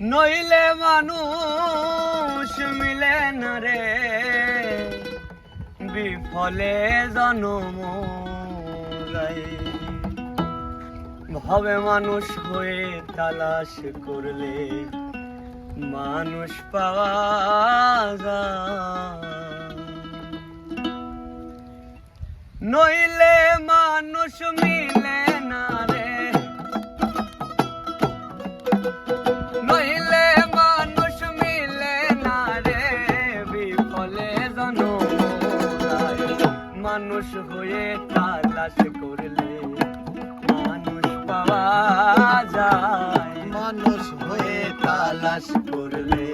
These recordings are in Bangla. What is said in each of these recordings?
নইলে মানুষ মিলে না রে। বিফলে জনম ভাবে মানুষ হয়ে তালাশ করলে মানুষ পাওয়া নইলে মানুষ মিলে না রে। মানুষ হয়ে তালাশ করলে মানুষ পাওয়া যায়। মানুষ হয়ে তালাশ করলে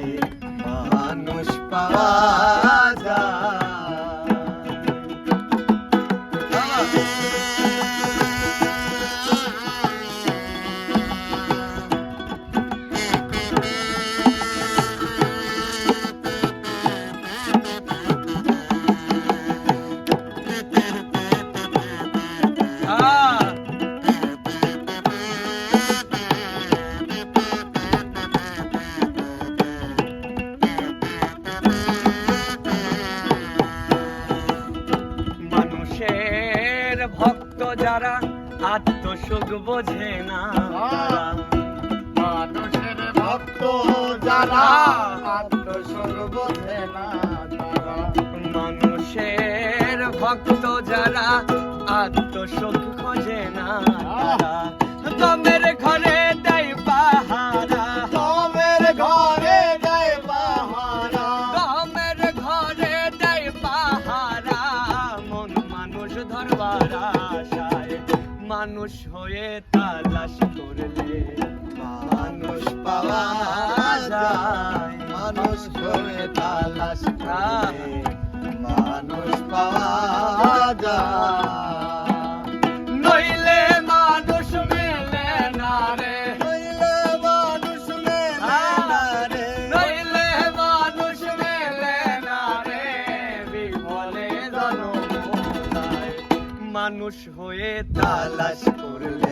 যারা আত্মসুখ বোঝে না। মানুষের ভক্ত যারা আত্মসুখ বোঝে না মানুষের ভক্ত যারা আত্মসুখ খোঁজে না দমের ঘরে ধরবার আশায় মানুষ হয়ে তালাশ করলে মানুষ পাওয়া যায়। মানুষ হয়ে তালাশ করলে মানুষ পাওয়া যায়। মানুষ হয়ে তালাশ করলে